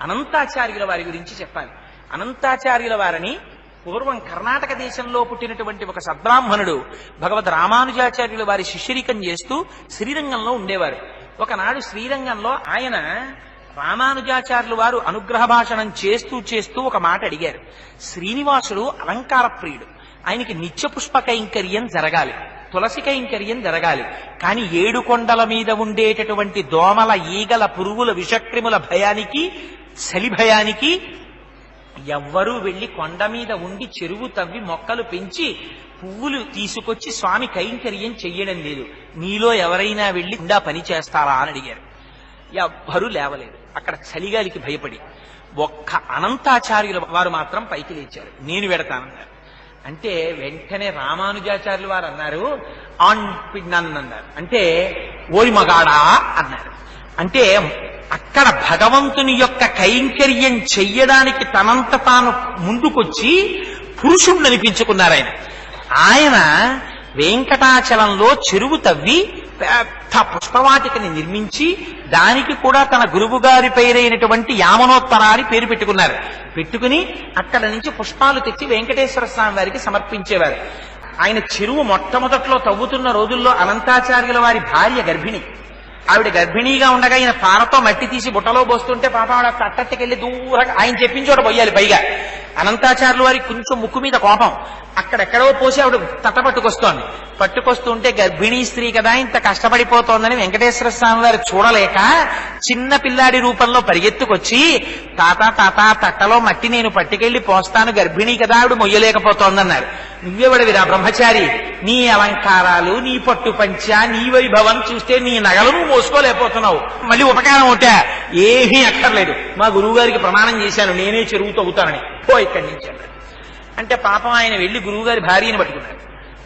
అనంతాచార్యుల వారి గురించి చెప్పాలి. అనంతాచార్యుల వారిని పూర్వం కర్ణాటక దేశంలో పుట్టినటువంటి ఒక సద్బ్రాహ్మణుడు భగవద్ రామానుజాచార్యుల వారి శిష్యరికం చేస్తూ శ్రీరంగంలో ఉండేవారు. ఒకనాడు శ్రీరంగంలో ఆయన రామానుజాచార్యులు వారు అనుగ్రహ భాషణం చేస్తూ చేస్తూ ఒక మాట అడిగారు. శ్రీనివాసుడు అలంకార ప్రియుడు. ఆయనకి నిత్య పుష్ప కైంకర్యం జరగాలి. తులసి కైంకర్యం జరగాలి. కానీ ఏడు కొండల మీద ఉండేటటువంటి దోమల ఈగల పురుగుల విషక్రిముల భయానికి చలి భయానికి ఎవ్వరూ వెళ్ళి కొండ మీద ఉండి చెరువు తవ్వి మొక్కలు పెంచి పువ్వులు తీసుకొచ్చి స్వామి కైంకర్యం చెయ్యడం లేదు. నీలో ఎవరైనా వెళ్ళి ఉండా పని చేస్తారా అని అడిగారు. ఎవ్వరూ లేవలేదు. అక్కడ చలిగాలికి భయపడి ఒక్క అనంతాచార్యుల వారు మాత్రం పైకి లేచారు. నేను వెడతానన్నారు. అంటే వెంటనే రామానుజాచార్యులు వారు అన్నారు ఆన్ పిన్నన్ అన్నారు. అంటే ఓరి మగాడా అన్నారు. అంటే అక్కడ భగవంతుని యొక్క కైంకర్యం చెయ్యడానికి తనంత తాను ముందుకొచ్చి పురుషుణ్ణి అనిపించుకున్నారు ఆయన. ఆయన వెంకటాచలంలో చెరువు తవ్వి పెద్ద పుష్పవాటికని నిర్మించి దానికి కూడా తన గురువు గారి పేరైనటువంటి యామనోత్తర అని పేరు పెట్టుకున్నారు. పెట్టుకుని అక్కడ నుంచి పుష్పాలు తెచ్చి వెంకటేశ్వర స్వామి వారికి సమర్పించేవారు. ఆయన చెరువు మొట్టమొదట్లో తవ్వుతున్న రోజుల్లో అనంతాచార్యుల వారి భార్య గర్భిణి. ఆవిడ గర్భిణీగా ఉండగా ఈయన పారతో మట్టి తీసి బుట్టలో పోస్తుంటే పాప ఆవిడ తట్టెట్టుకెళ్ళి దూరంగా ఆయన చెప్పిన చోట పోయాలి పైగా. అనంతాచార్యుల వారికి కొంచెం ముక్కు మీద కోపం. అక్కడెక్కడో పోసి ఆవిడ తట పట్టుకొస్తోంది. పట్టుకొస్తుంటే గర్భిణీ స్త్రీ కదా ఇంత కష్టపడిపోతోందని వెంకటేశ్వర స్వామి వారు చూడలేక చిన్న పిల్లాడి రూపంలో పరిగెత్తుకొచ్చి తాత తాత తట్టలో మట్టి నేను పట్టుకెళ్ళి పోస్తాను గర్భిణీ కదా ఆవిడ మొయ్యలేకపోతోందన్నారు. నువ్వెవడవిరా బ్రహ్మచారి? నీ అలంకారాలు నీ పట్టు పంచ నీ వైభవం చూస్తే నీ నగలు నువ్వు మోసుకోలేకపోతున్నావు. మళ్ళీ ఉపకారం ఒకటే. ఏమీ అక్కర్లేదు. మా గురువు గారికి ప్రమాణం చేశాను. నేనే చెరువు తవ్వుతానని. పోయ్ ఇక్కడి నుంచి అన్నాడు. అంటే పాపం ఆయన వెళ్ళి గురువుగారి భార్యని పట్టుకున్నాడు.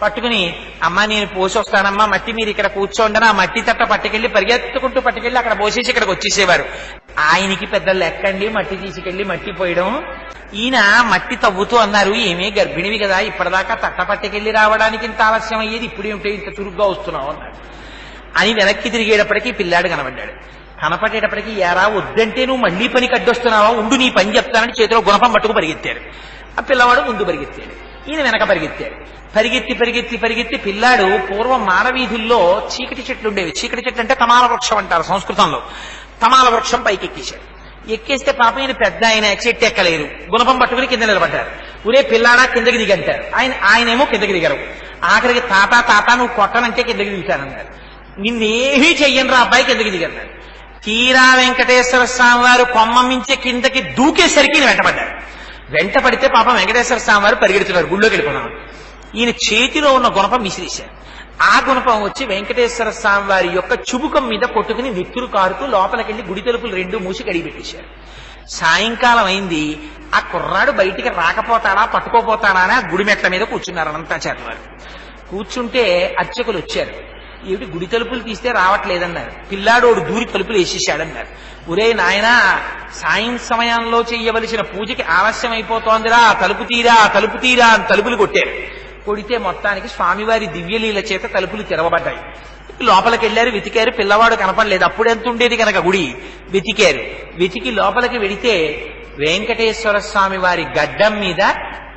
పట్టుకుని అమ్మా నేను పోసి వస్తానమ్మా మట్టి మీరు ఇక్కడ కూర్చోండి ఆ మట్టి తట్ట పట్టుకెళ్ళి పరిగెత్తుకుంటూ పట్టుకెళ్ళి అక్కడ పోసేసి ఇక్కడికి వచ్చేసేవారు. ఆయనకి పెద్ద లెక్కండి మట్టి తీసుకెళ్ళి మట్టి పోయడం. ఈయన మట్టి తవ్వుతూ అన్నారు ఏమీ గర్భిణివి కదా ఇప్పటిదాకా తట్ట పట్టుకెళ్ళి రావడానికి ఇంత ఆలస్యం అయ్యేది ఇప్పుడేమిటో ఇంత చురుగ్గా వస్తున్నావు? అన్నాడు. అని వెనక్కి తిరిగేటప్పటికీ పిల్లాడు కనబడ్డాడు. కనపడేటప్పటికి ఎరా వద్దంటే నువ్వు మళ్ళీ పని కడ్డొస్తున్నావా ఉండు నీ పని చెప్తానని చేతిలో గుణపం పట్టుకు పరిగెత్తాడు ఆ పిల్లవాడు ముందు పరిగెత్తాడు. ఈయన వెనక పరిగెత్తాడు. పరిగెత్తి పరిగెత్తి పరిగెత్తి పిల్లాడు పూర్వం మానవీధుల్లో చీకటి చెట్లు ఉండేవి. చీకటి చెట్లు అంటే తమాల వృక్షం అంటారు సంస్కృతంలో. తమాల వృక్షం పైకి ఎక్కేశాడు. ఎక్కేస్తే పాప ఈయన పెద్ద ఆయన చెట్టు ఎక్కలేరు గుణపం పట్టుకుని కింద నిలబడ్డారు. ఊరే పిల్లాడా కిందకి దిగంటారు ఆయన ఆయనేమో కిందకి దిగరు. ఆఖరికి తాత తాత నువ్వు కొట్టనంటే కిందకి దిగుతానన్నారు. నిన్నేమీ చెయ్యను రా అబ్బాయి కిందకి దిగన్నారు. తీరా వెంకటేశ్వర స్వామి వారు కొమ్మ మించి కిందకి దూకేసరికి ఈయన వెంటపడ్డారు వెంటపడితే పాపం వెంకటేశ్వర స్వామి వారు పరిగెడుతున్నారు గుళ్ళోకి వెళ్ళిపోదాం ఈయన చేతిలో ఉన్న గుణపం విసిరేశారు ఆ గుణపం వచ్చి వెంకటేశ్వర స్వామి వారి యొక్క చుబుకం మీద కొట్టుకుని నెత్తురు కారుతూ లోపలికెళ్ళి గుడి తలుపులు రెండు మూసి కడిగి పెట్టేశారు సాయంకాలం అయింది ఆ కుర్రాడు బయటికి రాకపోతాడా పట్టుకోపోతాడా అని ఆ గుడి మెట్ల మీద కూర్చున్నారు అనంతాచార్య వారు. కూర్చుంటే అర్చకులు వచ్చారు. ఏమిటి గుడి తలుపులు తీస్తే రావట్లేదన్నారు. పిల్లాడోడు దూరి తలుపులు వేసేసాడన్నారు ఒరే నాయన సాయం సమయంలో చెయ్యవలసిన పూజకి ఆలస్యం అయిపోతోందిరా తలుపు తీరా తలుపు తీరా అని తలుపులు కొట్టారు. కొడితే మొత్తానికి స్వామివారి దివ్యలీల చేత తలుపులు తెరవబడ్డాయి. లోపలికి వెళ్ళారు వెతికారు. పిల్లవాడు కనపడలేదు. అప్పుడు ఎంత ఉండేది కనుక గుడి? వెతికారు. వెతికి లోపలికి వెడితే వెంకటేశ్వర స్వామి వారి గడ్డం మీద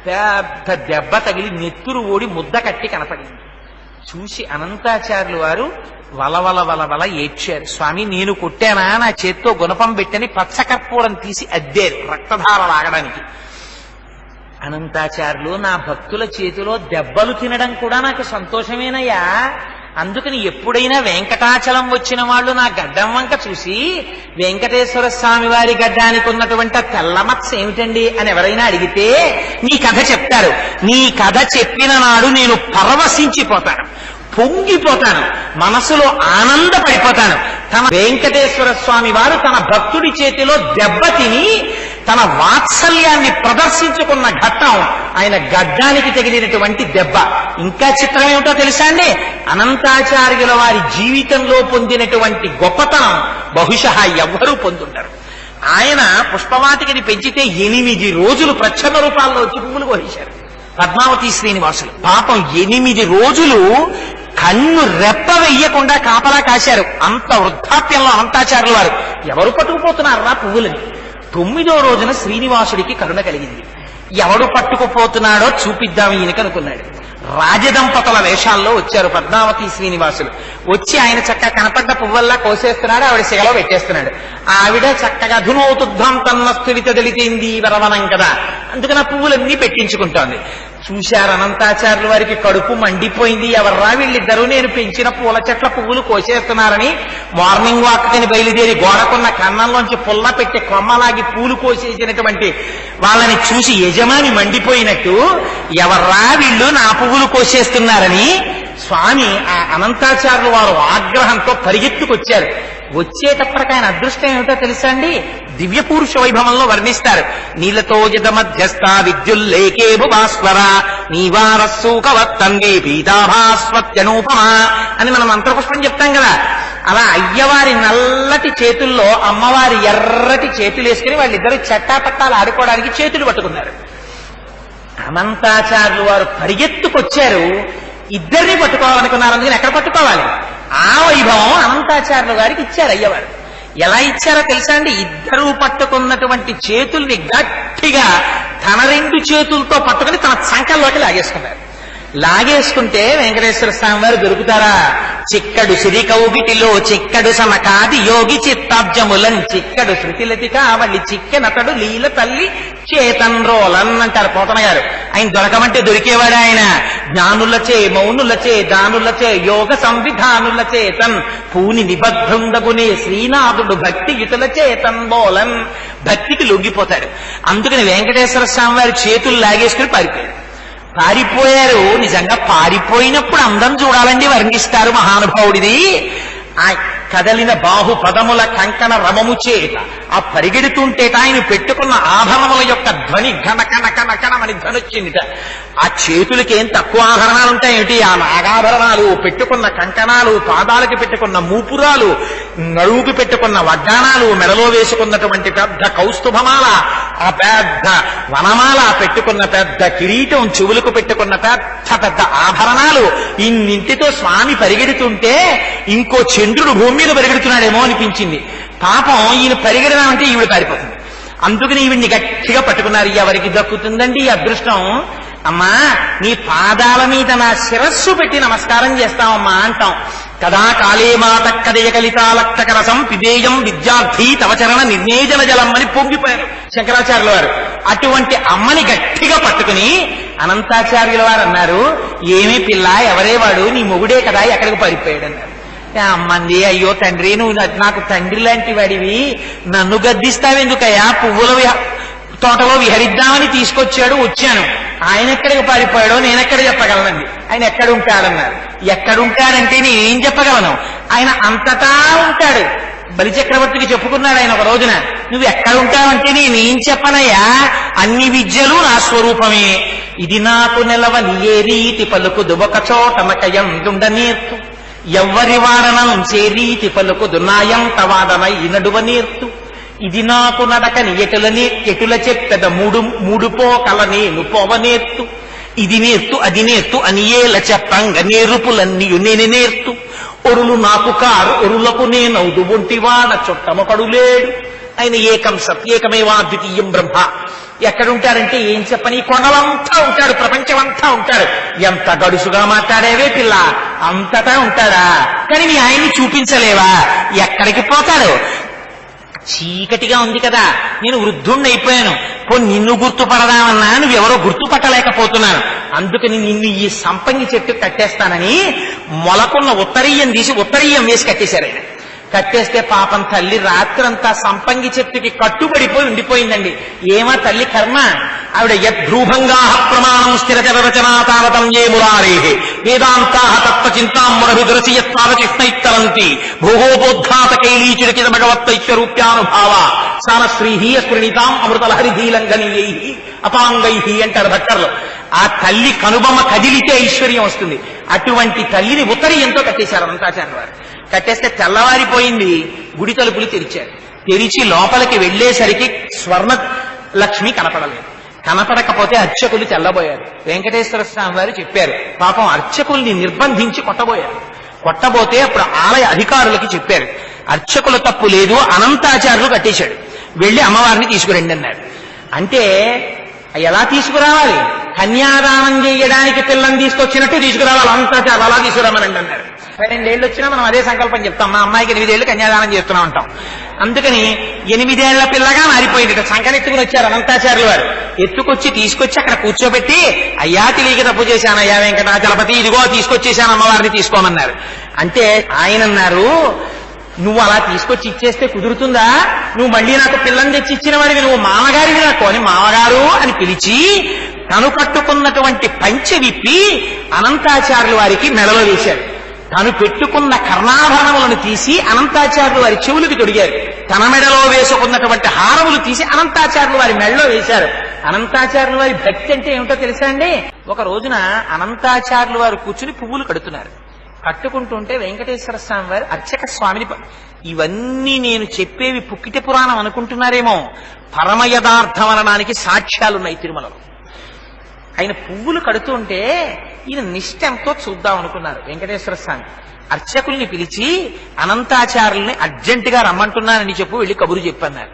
పెద్ద దెబ్బ తగిలి నెత్తురు ఓడి ముద్ద కట్టి కనపడింది. చూసి అనంతాచార్యులు వారు వలవల వలవల ఏడ్చారు. స్వామి నేను కొట్టానా? నా చేత్తో గుణపం పెట్టని పచ్చకర్పూరం తీసి అద్దారు రక్తధార లాగడానికి. అనంతాచార్యులు నా భక్తుల చేతిలో దెబ్బలు తినడం కూడా నాకు సంతోషమేనయ్యా. అందుకని ఎప్పుడైనా వెంకటాచలం వచ్చిన వాళ్ళు నా గడ్డం వంక చూసి వెంకటేశ్వర స్వామి వారి గడ్డానికి ఉన్నటువంటి తెల్లమత్స ఏమిటండి? అని ఎవరైనా అడిగితే నీ కథ చెప్తారు. నీ కథ చెప్పిన నాడు నేను పరవశించిపోతాను. పొంగిపోతాను. మనసులో ఆనందపడిపోతాను. తన వెంకటేశ్వర స్వామి వారు తన భక్తుడి చేతిలో దెబ్బ తన వాత్సల్యాన్ని ప్రదర్శించుకున్న ఘట్టం ఆయన గడ్డానికి తగిలినటువంటి దెబ్బ. ఇంకా చిత్రం ఏమిటో తెలుసా అండి? అనంతాచార్యుల వారి జీవితంలో పొందినటువంటి గొప్పతనం బహుశా ఎవ్వరూ పొందుంటారు ఆయన పుష్పవాటికని పెంచితే ఎనిమిది రోజులు ప్రచ్ఛన్న రూపాల్లో వచ్చి పువ్వులు కోసేశారు. పద్మావతి శ్రీనివాసులు. పాపం ఎనిమిది రోజులు కన్ను రెప్ప వెయ్యకుండా కాపలా కాశారు. అంత వృద్ధాప్యంలో అనంతాచార్యుల వారు. ఎవరు రా పువ్వులని? తొమ్మిదో రోజున శ్రీనివాసుడికి కరుణ కలిగింది. ఎవడు పట్టుకుపోతున్నాడో చూపిద్దాం ఈయనకి అనుకున్నాడు. రాజదంపతుల వేషాల్లో వచ్చారు పద్మావతి శ్రీనివాసులు. వచ్చి ఆయన చక్కగా కనపడ్డ పువ్వల్లా కోసేస్తున్నాడు ఆవిడ శిగలో పెట్టేస్తున్నాడు. ఆవిడ చక్కగా ధునోతుధ్వం తన్నస్తు వితదలితేంది వరవనం కదా. అందుకని ఆ పువ్వులన్నీ పెట్టించుకుంటోంది. చూశారు అనంతాచార్యుల వారికి కడుపు మండిపోయింది. ఎవర్రా వీళ్ళిద్దరూ? నేను పెంచిన పూల చెట్ల పువ్వులు కోసేస్తున్నారని మార్నింగ్ వాక్ అని బయలుదేరి గోడకున్న కన్నంలోంచి పుల్ల పెట్టి కొమ్మలాగి పూలు కోసేసినటువంటి వాళ్ళని చూసి యజమాని మండిపోయినట్టు ఎవర్రా వీళ్ళు నా పువ్వులు కోసేస్తున్నారని స్వామి ఆ అనంతాచార్యులు వారు ఆగ్రహంతో పరిగెత్తుకొచ్చారు. వచ్చేటప్పటికి ఆయన అదృష్టం ఏమిటో తెలుసా అండి? దివ్య పురుష వైభవంలో వర్ణిస్తారు. నీలతో జత మధ్యస్థ విద్యుల్లేకే భువాస్వర నీవారస్సూకవత్తంగే పీతాభాస్వత్యనూపమా అని మనం మంత్రపుష్పం చెప్తాం కదా. అలా అయ్యవారి నల్లటి చేతుల్లో అమ్మవారి ఎర్రటి చేతులు వేసుకుని వాళ్ళిద్దరు చట్టాపట్టాలు ఆడుకోవడానికి చేతులు పట్టుకున్నారు. అనంతాచార్యులు వారు పరిగెత్తుకొచ్చారు. ఇద్దరిని పట్టుకోవాలనుకున్నారు అందుకని ఎక్కడ పట్టుకోవాలి? ఆ వైభవం అనంతాచార్యులు గారికి ఇచ్చారు అయ్యవారు. ఎలా ఇచ్చారో తెలుసా అండి? ఇద్దరూ పట్టుకున్నటువంటి చేతుల్ని గట్టిగా తన రెండు చేతులతో పట్టుకుని తన సంకల్లోకి లాగేసుకున్నారు. లాగేసుకుంటే వెంకటేశ్వర స్వామి వారు దొరుకుతారా? చిక్కడు సిరి కౌగిటిలో చిక్కడు సమకాది యోగి చిత్తాబ్జములన్ చిక్కడు శృతిలతి కావళి చిక్కెనతడు లీల తల్లి చేతన్ రోలన్ అంటారు పోతన గారు. ఆయన దొరకమంటే దొరికేవాడు ఆయన? జ్ఞానులచే మౌనులచే దానులచే యోగ సంవిధానుల చేతన్ పూని నిబద్ధుండగునే శ్రీనాథుడు భక్తి యుతుల చేతన్ బోలన్. భక్తికి లొంగిపోతాడు. అందుకని వెంకటేశ్వర స్వామి వారి చేతులు లాగేసుకుని పారిపోయాడు. పారిపోయారు. నిజంగా పారిపోయినప్పుడు అందం చూడాలండి వర్ణిస్తారు మహానుభావుడిది. ఆ కదలిన బాహు పదముల కంకణ రమము చేత ఆ పరిగెడుతుంటేట ఆయన పెట్టుకున్న ఆభరణముల యొక్క ధ్వని ఘన కన కన వచ్చిందిట ఆ చేతులకి ఏం తక్కువ ఆభరణాలు ఉంటాయేమిటి ఆ నాగాభరణాలు పెట్టుకున్న కంకణాలు పాదాలకి పెట్టుకున్న మూపురాలు నడువుకి పెట్టుకున్న వడ్డాణాలు మెడలో వేసుకున్నటువంటి పెద్ద కౌస్తుభమాల ఆ పెద్ద వనమాల పెట్టుకున్న పెద్ద కిరీటం చెవులకు పెట్టుకున్న పెద్ద పెద్ద ఆభరణాలు ఇన్నింటితో స్వామి పరిగెడుతుంటే ఇంకో చంద్రుడు భూమి మీద పరిగెడుతున్నాడేమో అనిపించింది. పాపం ఈయన పరిగెడదామంటే ఈవిడ పారిపోతుంది. అందుకని ఈవిడ్ని గట్టిగా పట్టుకున్నారు. ఎవరికి దక్కుతుందండి ఈ అదృష్టం? అమ్మా నీ పాదాల మీద నా శిరస్సు పెట్టి నమస్కారం చేస్తామమ్మా అంటాం. కదా కాళే మాత కదయ పిదేయం విద్యార్థి తవచరణ నిర్నేజన జలం అని పొంగిపోయారు శంకరాచార్యుల వారు. అటువంటి అమ్మని గట్టిగా పట్టుకుని అనంతాచార్యుల వారు అన్నారు ఏమీ పిల్ల ఎవరే వాడు? నీ మొగుడే కదా ఎక్కడికి పారిపోయాడు అన్నారు అమ్మంది అయ్యో తండ్రి నువ్వు నాకు తండ్రి లాంటి వాడివి. నన్ను గద్దిస్తావెందుకయ్యా? పువ్వుల తోటలో విహరిద్దామని తీసుకొచ్చాడు వచ్చాను. ఆయన ఎక్కడికి పారిపోయాడో నేను ఎక్కడ చెప్పగలనండి? ఆయన ఎక్కడ ఉంటాడన్నారు నేను ఏం చెప్పగలను? ఆయన అంతటా ఉంటాడు. బలిచక్రవర్తికి చెప్పుకున్నాడు ఆయన ఒక రోజున. నువ్వు ఎక్కడ ఉంటావంటే నేనేం చెప్పనయ్యా? అన్ని విద్యలు నా స్వరూపమే. ఇది నాకు నిలవని ఏ రీతి పలుకు దుబక చోట నేర్తు ఎవ్వరి వాడనం చేరీతి పలుకు దున్నాయం తవాదన ఈ నడువ నేర్తు ఇది నాకు నడకని ఎటులని ఎటుల చెప్పెద మూడు మూడు పోకల నేను పోవనేర్తు. ఇది నేర్తు అది నేర్తు అని ఏల చెప్పంగ నేరుపులన్నీయు నేను నేర్తు. ఒరులు నాకు కారు ఒరులకు నేనవుదు ఒంటివాడ చుట్టమొకడు లేడు ఆయన ఏకం సత్ ఏకమేవా ద్వితీయం బ్రహ్మ. ఎక్కడుంటారంటే ఏం చెప్పని కొండలంతా ఉంటాడు ప్రపంచమంతా ఉంటాడు. ఎంత గడుసుగా మాట్లాడేవే పిల్ల? అంతటా ఉంటాడా? కానీ మీ ఆయన్ని చూపించలేవా? ఎక్కడికి పోతాడు? చీకటిగా ఉంది కదా. నేను వృద్ధుణ్ణి అయిపోయాను. పో నిన్ను గుర్తుపడదామన్నా నువ్వెవరో గుర్తుపట్టలేకపోతున్నాను. అందుకని నిన్ను ఈ సంపంగి చెట్టు కట్టేస్తానని మొలకున్న ఉత్తరీయం తీసి ఉత్తరీయం వేసి కట్టేశారు ఆయన. కట్టేస్తే పాపం తల్లి రాత్రంతా సంపంగి చెట్టుకి కట్టుబడిపోయి ఉండిపోయిందండి. ఏమా తల్లి కర్మ? ఆవిడ యద్భ్రూభంగా ప్రమాణం స్థిరచర రచనా తావతం ఏ మురారే వేదాంతా తత్వ చింతామరభిదరసి యత్నావచిష్ణైత్తరంతి భోగోపోద్ఘాత కైలీచుడికిత భగవత్తైక్యరూప్యానుభావ సానశ్రీహి అస్ఫురణితాం అమృతలహరిధీలంఘనీయై అపాంగై అంటారు భక్తర్లు ఆ తల్లి కనుబొమ్మ కదిలితే ఐశ్వర్యం వస్తుంది అటువంటి తల్లిని ఉత్తరీయంతో కట్టేశారు అనంతాచార్య వారు కట్టేస్తే తెల్లవారిపోయింది గుడి తలుపులు తెరిచారు తెరిచి లోపలికి వెళ్ళేసరికి స్వర్ణ లక్ష్మి కనపడలేదు కనపడకపోతే అర్చకులు తెల్లబోయారు వెంకటేశ్వర స్వామి వారు చెప్పారు పాపం అర్చకుల్ని నిర్బంధించి కొట్టబోయారు. కొట్టబోతే అప్పుడు ఆలయ అధికారులకి చెప్పారు అర్చకుల తప్పు లేదు అనంతాచార్యులు కట్టేశాడు. వెళ్ళి అమ్మవారిని తీసుకురండి అన్నారు. అంటే ఎలా తీసుకురావాలి? కన్యాదానం చేయడానికి పిల్లని తీసుకొచ్చినట్టు తీసుకురావాలి అంతా అలా తీసుకురామనండి అన్నారు. రెండేళ్ళు వచ్చినా మనం అదే సంకల్పం చెప్తాం మా అమ్మాయికి ఎనిమిదేళ్ళు కన్యాదానం చేస్తున్నాం ఉంటాం. అందుకని ఎనిమిదేళ్ళ పిల్లగా మారిపోయింది సంకనెత్తుకుని వచ్చారు అనంతాచార్యులు వారు. ఎత్తుకొచ్చి తీసుకొచ్చి అక్కడ కూర్చోబెట్టి అయ్యా తెలియక తప్పు చేశాను అయ్యా వెంకటాచలపతి ఇదిగో తీసుకొచ్చేసాను అమ్మవారిని తీసుకోమన్నారు. అంటే ఆయన అన్నారు నువ్వు అలా తీసుకొచ్చి ఇచ్చేస్తే కుదురుతుందా? నువ్వు మళ్ళీ నాకు పిల్లని తెచ్చి ఇచ్చిన వాడివి నువ్వు మామగారివి నాకు. అని మామగారు అని పిలిచి తను కట్టుకున్నటువంటి పంచె విప్పి అనంతాచార్యులు వారికి మెడలో వేశాడు తను పెట్టుకున్న కర్ణాభరణములను తీసి అనంతాచార్యులు వారి చెవులకు తొడిగారు. తన మెడలో వేసుకున్నటువంటి హారములు తీసి అనంతాచార్యులు వారి మెడలో వేశారు. అనంతాచార్యుల వారి భక్తి అంటే ఏమిటో తెలుసా అండి? ఒక రోజున అనంతాచార్యులు వారు కూర్చుని పువ్వులు కడుతున్నారు. కట్టుకుంటుంటే వెంకటేశ్వర స్వామి వారు అర్చక స్వామిని ఇవన్నీ నేను చెప్పేవి పుక్కిట పురాణం అనుకుంటున్నారేమో. పరమ అనడానికి సాక్ష్యాలున్నాయి తిరుమలలో. ఆయన పువ్వులు కడుతుంటే ఈయన నిష్ట ఎంతో చూద్దాం అనుకున్నారు వెంకటేశ్వర స్వామి. అర్చకుల్ని పిలిచి అనంతాచార్యుల్ని అర్జెంటుగా రమ్మంటున్నానని చెప్పు వెళ్ళి కబురు చెప్పన్నారు.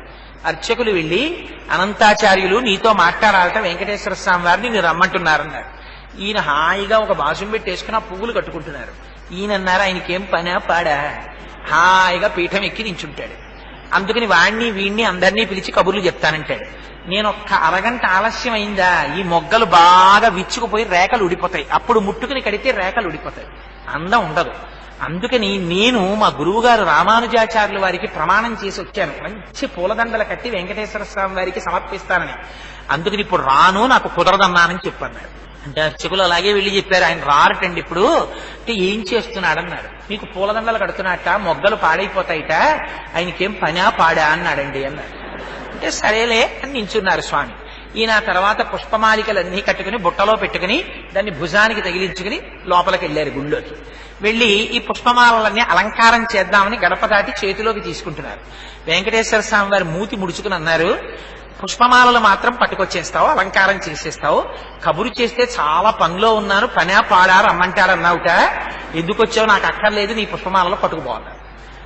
అర్చకులు వెళ్ళి అనంతాచార్యులు నీతో మాట్లాడాలట వెంకటేశ్వర స్వామి వారిని నేను రమ్మంటున్నారన్నారు. ఈయన హాయిగా ఒక బాసుం పెట్టేసుకుని ఆ పువ్వులు కట్టుకుంటున్నారు. ఈయన అన్నారు ఆయనకేం పనా పాడా? హాయిగా పీఠం ఎక్కి నించుంటాడు. అందుకని వాణ్ణి వీణ్ణి అందరినీ పిలిచి కబుర్లు చెప్తానంటాడు. నేను ఒక్క అరగంట ఆలస్యం అయిందా ఈ మొగ్గలు బాగా విచ్చుకుపోయి రేఖలు ఉడిపోతాయి అప్పుడు ముట్టుకుని కడితే రేఖలు ఉడిపోతాయి అందం ఉండదు. అందుకని నేను మా గురువుగారు రామానుజాచార్యుల వారికి ప్రమాణం చేసి వచ్చాను. మంచి పూలదండలు కట్టి వెంకటేశ్వర స్వామి వారికి సమర్పిస్తానని. అందుకని ఇప్పుడు రాను నాకు కుదరదన్నానని చెప్పన్నాడు అంటే అర్చకులు అలాగే వెళ్ళి చెప్పారు. ఆయన రారటండి ఇప్పుడు. అంటే ఏం చేస్తున్నాడన్నాడు. మీకు పూలదండలు కడుతున్నట్ట మొగ్గలు పాడైపోతాయిట ఆయనకేం పనా పాడా అన్నాడండి అన్నాడు. అంటే సరేలే అని నించున్నారు స్వామి. ఈయన తర్వాత పుష్పమాలికలన్నీ కట్టుకుని బుట్టలో పెట్టుకుని దాన్ని భుజానికి తగిలించుకుని లోపలికి వెళ్ళారు గుళ్ళోకి. వెళ్ళి ఈ పుష్పమాలలన్నీ అలంకారం చేద్దామని గడప దాటి చేతిలోకి తీసుకుంటున్నారు. వెంకటేశ్వర స్వామి వారి మూతి ముడుచుకుని అన్నారు పుష్పమాలలు మాత్రం పట్టుకొచ్చేస్తావు అలంకారం చేసేస్తావు. కబురు చేస్తే చాలా పనిలో ఉన్నాను పనా పాడా రమ్మంటాడన్నావుట ఎందుకు వచ్చావు? నాకు అక్కర్లేదు నీ పుష్పమాలలో పట్టుకుపోవాలి.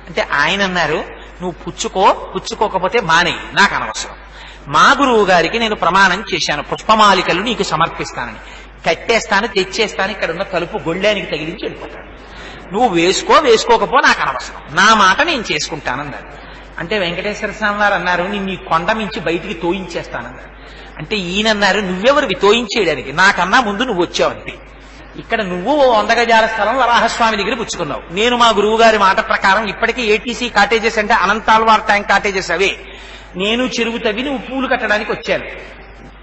అంటే ఆయన అన్నారు నువ్వు పుచ్చుకో పుచ్చుకోకపోతే మానేయి. నాకు అనవసరం. మా గురువు గారికి నేను ప్రమాణం చేశాను. పుష్పమాలికలు నీకు సమర్పిస్తానని. కట్టేస్తాను తెచ్చేస్తాను ఇక్కడ ఉన్న తలుపు గొళ్ళానికి తగిలించి వెళ్ళిపోతాను. నువ్వు వేసుకో వేసుకోకపో నాకు అనవసరం. నా మాట నేను చేసుకుంటానన్నారు అంటే వెంకటేశ్వర స్వామి వారు అన్నారు నిన్ను ఈ కొండ మించి బయటికి తోయించేస్తానన్నారు అంటే ఈయనన్నారు నువ్వెవరివి? తోయించేయడానికి. నాకన్నా ముందు నువ్వు వచ్చావంతే ఇక్కడ నువ్వు వంద గజాల స్థలం వరాహస్వామి దగ్గర పుచ్చుకున్నావు. నేను మా గురువు గారి మాట ప్రకారం ఇప్పటికీ ఏటీసీ కాటేజెస్ అంటే అనంతాల్వార్ ట్యాంక్ కాటేజెస్ అవే. నేను చెరువు తవ్వి నువ్వు పూలు కట్టడానికి వచ్చాను.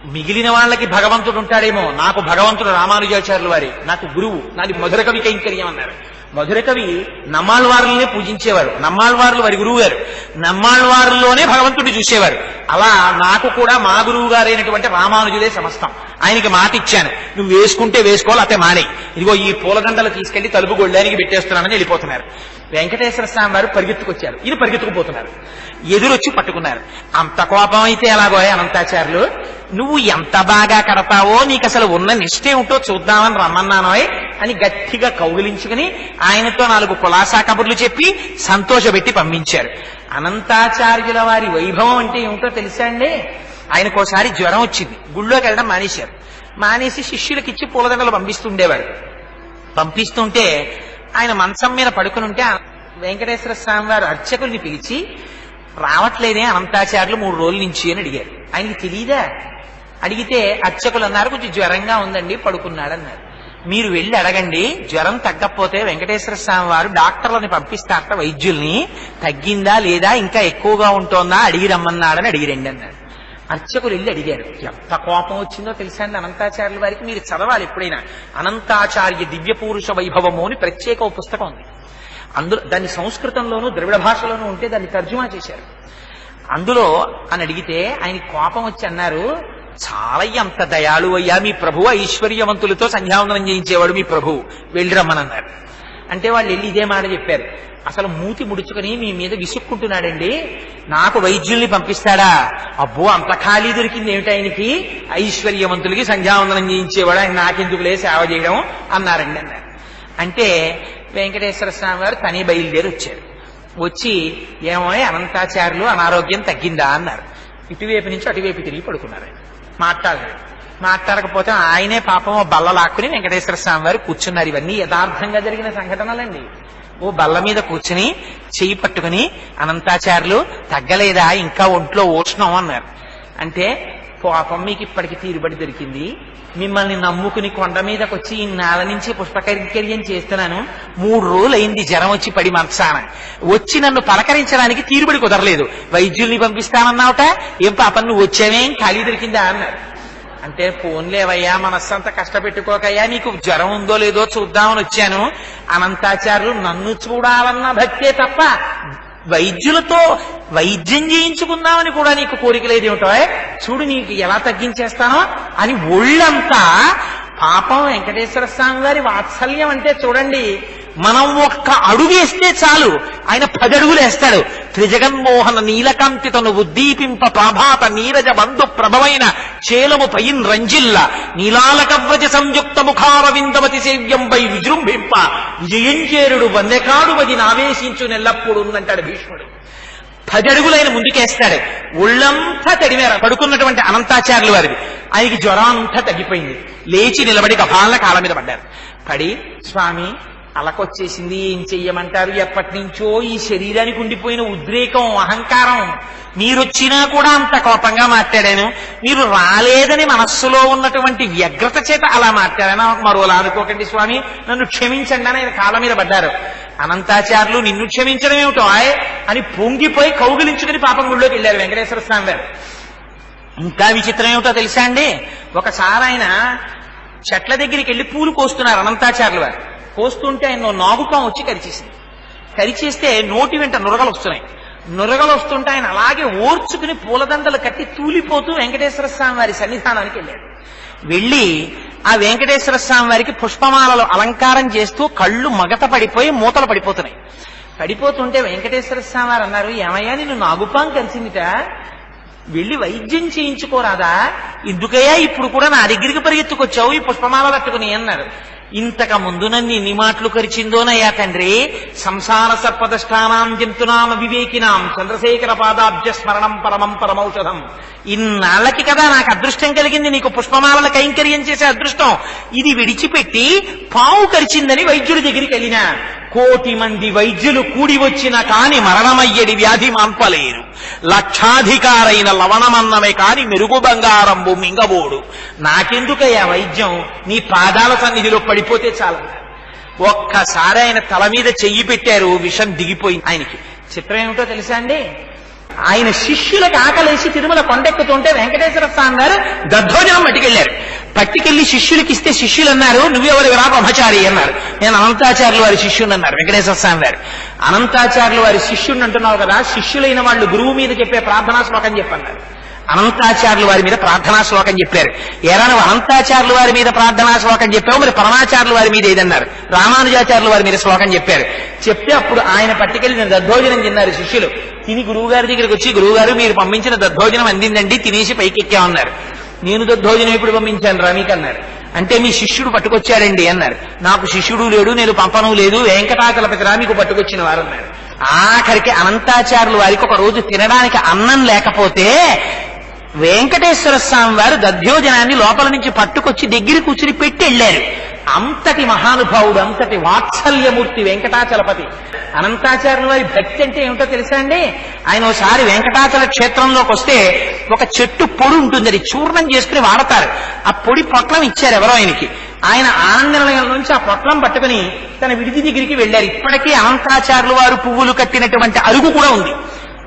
మిగిలిన వాళ్ళకి భగవంతుడు ఉంటాడేమో. నాకు భగవంతుడు రామానుజాచార్యులు వారి. నాకు గురువు. నాది మధుర కవి కైంకర్యం అన్నారు. మధుర కవి నమ్మాళ్వారులనే పూజించేవారు. నమ్మాళ్వారులు వారి గురువు గారు నమ్మాళ్వారుల్లోనే భగవంతుడిని చూసేవారు. అలా నాకు కూడా మా గురువు గారైనటువంటి రామానుజుడే సమస్తం. ఆయనకి మాట ఇచ్చాను. నువ్వు వేసుకుంటే వేసుకోవాలి అతే మానే ఇదిగో ఈ పూలదండలు తీసుకెళ్ళి తలుపు గొళ్ళానికి పెట్టేస్తున్నానని వెళ్ళిపోతున్నారు. వెంకటేశ్వర స్వామి వారు పరిగెత్తుకొచ్చారు. ఇది పరిగెత్తుకుపోతున్నారు. ఎదురొచ్చి పట్టుకున్నారు. అంత కోపం అయితే ఎలాగో అనంతాచార్యులు? నువ్వు ఎంత బాగా కడతావో నీకు అసలు ఉన్న నిష్ట ఏమిటో చూద్దామని రమ్మన్నానోయ్ అని గట్టిగా కౌగిలించుకుని ఆయనతో నాలుగు కులాసా కబుర్లు చెప్పి సంతోషపెట్టి పంపించారు. అనంతాచార్యుల వారి వైభవం అంటే ఏమిటో తెలుసా అండి? ఆయనకోసారి జ్వరం వచ్చింది. గుళ్ళోకి వెళ్ళడం మానేశారు. మానేసి శిష్యులకిచ్చి పూలదండలు పంపిస్తుండేవారు. పంపిస్తుంటే ఆయన మంచం మీద పడుకుని ఉంటే వెంకటేశ్వర స్వామి వారు అర్చకుల్ని పిలిచి రావట్లేదే అనంతాచార్యులు మూడు రోజుల నుంచి అని అడిగారు. ఆయనకి తెలియదా అడిగితే అర్చకులు అన్నారు కొంచెం జ్వరంగా ఉందండి పడుకున్నాడన్నారు. మీరు వెళ్ళి అడగండి. జ్వరం తగ్గకపోతే వెంకటేశ్వర స్వామి వారు డాక్టర్లని పంపిస్తారట వైద్యుల్ని. తగ్గిందా లేదా? ఇంకా ఎక్కువగా ఉంటోందా? అడిగి రమ్మన్నాడని అడిగిరండి అన్నారు. అర్చకులు వెళ్ళి అడిగారు. ఎంత కోపం వచ్చిందో తెలుసా అండి అనంతాచార్యుల వారికి? మీరు చదవాలి ఎప్పుడైనా. అనంతాచార్య దివ్య పురుష వైభవము అని ప్రత్యేక పుస్తకం ఉంది. అందులో దాన్ని సంస్కృతంలోనూ ద్రవిడ భాషలోనూ ఉంటే దాన్ని తర్జుమా చేశారు. అందులో అని అడిగితే ఆయన కోపం వచ్చి అన్నారు చాలా ఎంత దయాళు అయ్యా మీ ప్రభు ఐశ్వర్యవంతులతో సంధ్యావందనం చేయించేవాడు మీ ప్రభు. వెళ్ళిరమ్మనన్నారు. అంటే వాళ్ళు వెళ్ళి ఇదే మాట చెప్పారు. అసలు మూతి ముడుచుకొని మీ మీద విసుక్కుంటున్నాడండి. నాకు వైద్యుల్ని పంపిస్తాడా? అబ్బో అంత ఖాళీ దొరికింది ఏమిటి ఆయనకి? ఐశ్వర్యవంతులకి సంధ్యావందనం చేయించేవాడు. ఆయన నాకెందుకులే సేవ చేయడం అన్నారండి అన్నారు. అంటే వెంకటేశ్వర స్వామి వారు తనే బయలుదేరి వచ్చారు. వచ్చి ఏమో అనంతాచార్యులు అనారోగ్యం తగ్గిందా అన్నారు. ఇటువైపు నుంచి అటువైపు తిరిగి పడుకున్నారు ఆయన మాట్లాడలేదు. మాట్లాడకపోతే ఆయనే పాపం ఓ బల్ల లాక్కుని వెంకటేశ్వర స్వామి వారు కూర్చున్నారు. ఇవన్నీ యథార్థంగా జరిగిన సంఘటనలండి. ఓ బల్ల మీద కూర్చుని చెయ్యి పట్టుకుని అనంతాచార్యులు తగ్గలేదా? ఇంకా ఒంట్లో ఓష్ణం అన్నారు. అంటే పాపం మీకు ఇప్పటికి తీరుబడి దొరికింది. మిమ్మల్ని నమ్ముకుని కొండ మీదకి వచ్చి ఈ నేల నుంచి పుష్పకరికర్యం చేస్తున్నాను. మూడు రోజులు అయింది జ్వరం వచ్చి పడి మంచాన వచ్చి నన్ను పలకరించడానికి తీరుబడి కుదరలేదు. వైద్యుల్ని పంపిస్తానన్నావుట? ఏం పాపం నువ్వు వచ్చావేం? ఖాళీ దొరికిందా? అన్నారు. అంటే ఫోన్లేవయ్యా మనస్సంతా కష్టపెట్టుకోకయ్యా నీకు జ్వరం ఉందో లేదో చూద్దామని వచ్చాను. అనంతాచార్యులు నన్ను చూడాలన్న భక్తే తప్ప వైద్యులతో వైద్యం చేయించుకుందామని కూడా నీకు కోరిక లేదేమిటో చూడు నీకు ఎలా తగ్గించేస్తానో అని ఒళ్ళంతా పాపం వెంకటేశ్వర స్వామి వారి వాత్సల్యం అంటే చూడండి మనం ఒక్క అడుగు వేస్తే చాలు ఆయన పది అడుగులు వేస్తాడు. త్రిజగన్మోహన నీలకాంతితను ఉద్దీపింప ప్రాభాత నీరజ బంధు ప్రభవైన చేలము పైన్ రంజిల్ల నీలాలకవ్రజ సంయుక్త ముఖారవిందవతి సేవ్యంపై విజృంభింప విజయంచేరుడు వందెకాడు వది నావేశించు నెల్లప్పుడు ఉందంటాడు భీష్ముడు పదడుగులైన ముందుకేస్తాడు ఒళ్ళంతా తడిమేర పడుకున్నటువంటి అనంతాచార్యులు వారిది ఆయనకి జ్వరం అంతా తగ్గిపోయింది లేచి నిలబడి గభాలన కాళ్ళ మీద పడ్డారు పడి స్వామి అలకొచ్చేసింది ఏం చెయ్యమంటారు? ఎప్పటి నుంచో ఈ శరీరానికి ఉండిపోయిన ఉద్రేకం అహంకారం. మీరొచ్చినా కూడా అంత కోపంగా మాట్లాడాను. మీరు రాలేదని మనస్సులో ఉన్నటువంటి వ్యగ్రత చేత అలా మాట్లాడాను. మరోలా అనుకోకండి స్వామి. నన్ను క్షమించండి అని ఆయన కాళ్ళ మీద పడ్డారు. అనంతాచారులు నిన్ను క్షమించడం ఏమిటో ఆయ్? అని పొంగిపోయి కౌగిలించుకుని పాపం గుళ్ళోకి వెళ్ళారు వెంకటేశ్వర స్వామి గారు. ఇంకా విచిత్రం ఏమిటో తెలుసా అండి? ఒకసారి ఆయన చెట్ల దగ్గరికి వెళ్ళి పూలు కోస్తున్నారు అనంతాచారులు వారు కోస్తుంటే ఆయన నాగుకం నాగుపాం వచ్చి కరిచేసింది. కరిచేస్తే నోటి వెంట నురగలు వస్తున్నాయి. నురగలు వస్తుంటే ఆయన అలాగే ఓర్చుకుని పూలదండలు కట్టి తూలిపోతూ వెంకటేశ్వర స్వామి వారి సన్నిధానానికి వెళ్ళాడు. వెళ్ళి ఆ వెంకటేశ్వర స్వామి వారికి పుష్పమాలలో అలంకారం చేస్తూ కళ్ళు మగత పడిపోయి మూతలు పడిపోతున్నాయి. పడిపోతుంటే వెంకటేశ్వర స్వామి వారు అన్నారు ఏమయ్యా నిన్ను నాగుపాం కలిసిందిట. వెళ్ళి వైద్యం చేయించుకోరాదా? ఎందుకయ్యా ఇప్పుడు కూడా నా దగ్గరికి పరిగెత్తుకొచ్చావు ఈ పుష్పమాల పట్టుకుని అన్నారు. ఇంతక ముందు నీ మాటలు కరిచిందోనయ్యా తండ్రి? సంసార సర్పదష్టానాం జంతునామ వివేకినాం చంద్రశేఖర పాదాబ్జ స్మరణం పరమం పరమౌషధం. ఇన్నాళ్ళకి కదా నాకు అదృష్టం కలిగింది నీకు పుష్పమాలల కైంకర్యం చేసే అదృష్టం. ఇది విడిచిపెట్టి పావు కరిచిందని వైద్యుడి దగ్గరికి వెళ్ళినా. కోటి మంది వైద్యులు కూడి వచ్చిన కాని మరణమయ్యడి వ్యాధి మంపలేరు. లక్షాధికారైన లవణమన్నమే కాని మెరుగు బంగారంబు మింగబోడు. నాకెందుకయ్యా వైద్యం? నీ పాదాల సన్నిధిలో పడిపోతే చాలు ఒక్కసారి ఆయన తల మీద చెయ్యి పెట్టారు విషం దిగిపోయింది ఆయనకి. చిత్రం ఏమిటో తెలుసా అండి? ఆయన శిష్యులకు ఆకలేసి తిరుమల కొండెక్కుతుంటే వెంకటేశ్వర స్వామి గారు దద్దోజనం పట్టుకెళ్ళారు పట్టుకెళ్ళి శిష్యులకిస్తే శిష్యులు అన్నారు నువ్వెవరు రా బ్రహ్మచారి అన్నారు. నేను అనంతాచార్యులు వారి శిష్యుని అన్నారు వెంకటేశ్వర స్వామి గారు అనంతాచార్యులు వారి శిష్యుని అంటున్నావు కదా శిష్యులైన వాళ్ళు గురువు మీద చెప్పే ప్రార్థనా శ్లోకం చెప్పన్నారు. అనంతాచార్యులు వారి మీద ప్రార్థనా శ్లోకం చెప్పారు. ఎరా నువ్వు అనంతాచార్యులు వారి మీద ప్రార్థనా శ్లోకం చెప్పావు మరి పరమాచార్యులు వారి మీద ఏదన్నారు? రామానుజాచార్యులు వారి మీద శ్లోకం చెప్పారు. చెప్తే అప్పుడు ఆయన పట్టుకెళ్ళి నేను దద్దోజనం తిన్నారు శిష్యులు. తిని గురువు గారి దగ్గరికి వచ్చి గురువు గారు మీరు పంపించిన దద్దోజనం అందిందండి తినేసి పైకెక్కామన్నారు. నేను దద్దోజనం ఎప్పుడు పంపించాను రా అన్నారు అంటే మీ శిష్యుడు పట్టుకొచ్చారండి అన్నారు. నాకు శిష్యుడు లేడు నేను పంపను లేదు వెంకటాచలపతి రామికు పట్టుకొచ్చిన వారు అన్నారు ఆఖరికి అనంతాచారులు వారికి ఒక రోజు తినడానికి అన్నం లేకపోతే వెంకటేశ్వర స్వామి వారు దధ్యోజనాన్ని లోపల నుంచి పట్టుకొచ్చి దగ్గర కూర్చుని పెట్టి వెళ్ళారు. అంతటి మహానుభావుడు అంతటి వాత్సల్యమూర్తి వెంకటాచలపతి. అనంతాచార్యుల వారి భక్తి అంటే ఏమిటో తెలుసా అండి? ఆయన ఒకసారి వెంకటాచల క్షేత్రంలోకి వస్తే ఒక చెట్టు పొడి ఉంటుంది అది చూర్ణం చేసుకుని వాడతారు. ఆ పొడి పొట్లం ఇచ్చారు ఎవరో ఆయనకి. ఆయన ఆనంద నిలయం నుంచి ఆ పొట్లం పట్టుకుని తన విడిది దగ్గరికి వెళ్ళారు. ఇప్పటికీ అనంతాచార్యుల వారు పువ్వులు కట్టినటువంటి అరుగు కూడా ఉంది.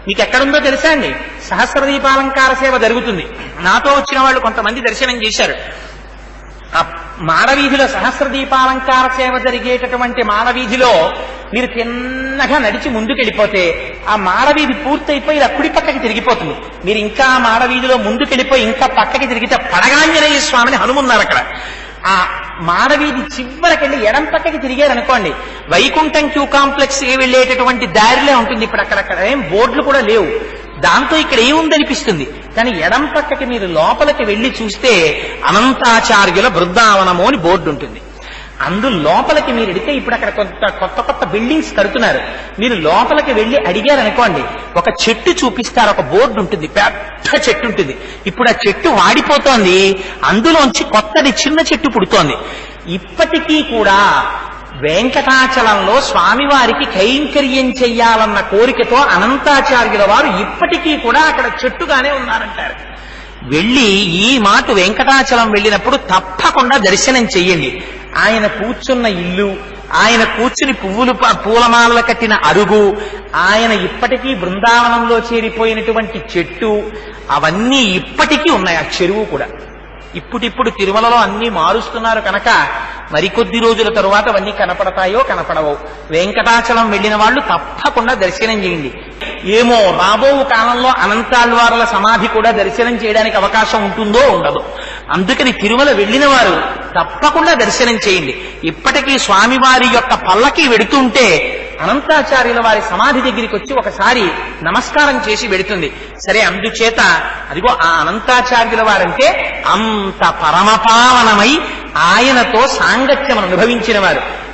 మీకు ఎక్కడుందో తెలుసా అండి? సహస్రదీపాలంకార సేవ జరుగుతుంది. నాతో వచ్చిన వాళ్ళు కొంతమంది దర్శనం చేశారు. ఆ మాడవీధిలో సహస్రదీపాలంకార సేవ జరిగేటటువంటి మాడవీధిలో మీరు తిన్నగా నడిచి ముందుకెళ్ళిపోతే ఆ మాడవీధి పూర్తయిపోయి ఇలా కుడి పక్కకి తిరిగిపోతుంది. మీరు ఇంకా మాడవీధిలో ముందుకెళ్ళిపోయి ఇంకా పక్కకి తిరిగితే పడగాంజనేయ స్వామిని హనుమున్నారు అక్కడ. ఆ మాడవీధి చివరికెళ్ళి ఎడం పక్కకి తిరిగారనుకోండి వైకుంఠం క్యూ కాంప్లెక్స్ ఏ వెళ్ళేటటువంటి దారిలో ఉంటుంది ఇప్పుడు అక్కడక్కడ ఏం బోర్డులు కూడా లేవు. దాంతో ఇక్కడ ఏముందనిపిస్తుంది? కానీ ఎడం పక్కకి మీరు లోపలికి వెళ్ళి చూస్తే అనంతాచార్యుల బృందావనము అని బోర్డు ఉంటుంది. అందు లోపలికి మీరు అడిగితే ఇప్పుడు అక్కడ కొత్త కొత్త కొత్త బిల్డింగ్స్ కడుతున్నారు. మీరు లోపలికి వెళ్ళి అడిగారు అనుకోండి ఒక చెట్టు చూపిస్తారు ఒక బోర్డు ఉంటుంది పెద్ద చెట్టు ఉంటుంది. ఇప్పుడు ఆ చెట్టు వాడిపోతోంది అందులోంచి కొత్తది చిన్న చెట్టు పుడుతోంది. ఇప్పటికీ కూడా వెంకటాచలంలో స్వామివారికి కైంకర్యం చెయ్యాలన్న కోరికతో అనంతాచార్యుల వారు ఇప్పటికీ కూడా అక్కడ చెట్టుగానే ఉన్నారంటారు. వెళ్ళి ఈ మాట వెంకటాచలం వెళ్ళినప్పుడు తప్పకుండా దర్శనం చెయ్యండి. ఆయన కూర్చున్న ఇల్లు ఆయన కూర్చుని పువ్వులు పూలమాలలు కట్టిన అరుగు ఆయన ఇప్పటికీ బృందావనంలో చేరిపోయినటువంటి చెట్టు అవన్నీ ఇప్పటికీ ఉన్నాయి ఆ చెరువు కూడా. ఇప్పుడిప్పుడు తిరుమలలో అన్ని మారుస్తున్నారు కనుక మరికొద్ది రోజుల తరువాత అవన్నీ కనపడతాయో కనపడవో. వెంకటాచలం వెళ్ళిన వాళ్ళు తప్పకుండా దర్శనం చేయండి. ఏమో రాబో కాలంలో అనంతాళ్వారుల సమాధి కూడా దర్శనం చేయడానికి అవకాశం ఉంటుందో ఉండదు. అందుకని తిరుమల వెళ్ళిన వారు తప్పకుండా దర్శనం చేయండి. ఇప్పటికీ స్వామివారి యొక్క పల్లకి వెడుతుంటే అనంతాచార్యుల వారి సమాధి దగ్గరికి వచ్చి ఒకసారి నమస్కారం చేసి వెడుతుంది సరే అందుచేత అదిగో ఆ అనంతాచార్యుల వారంటే అంత పరమపావనమై ఆయనతో సాంగత్యం అనుభవించిన వారు.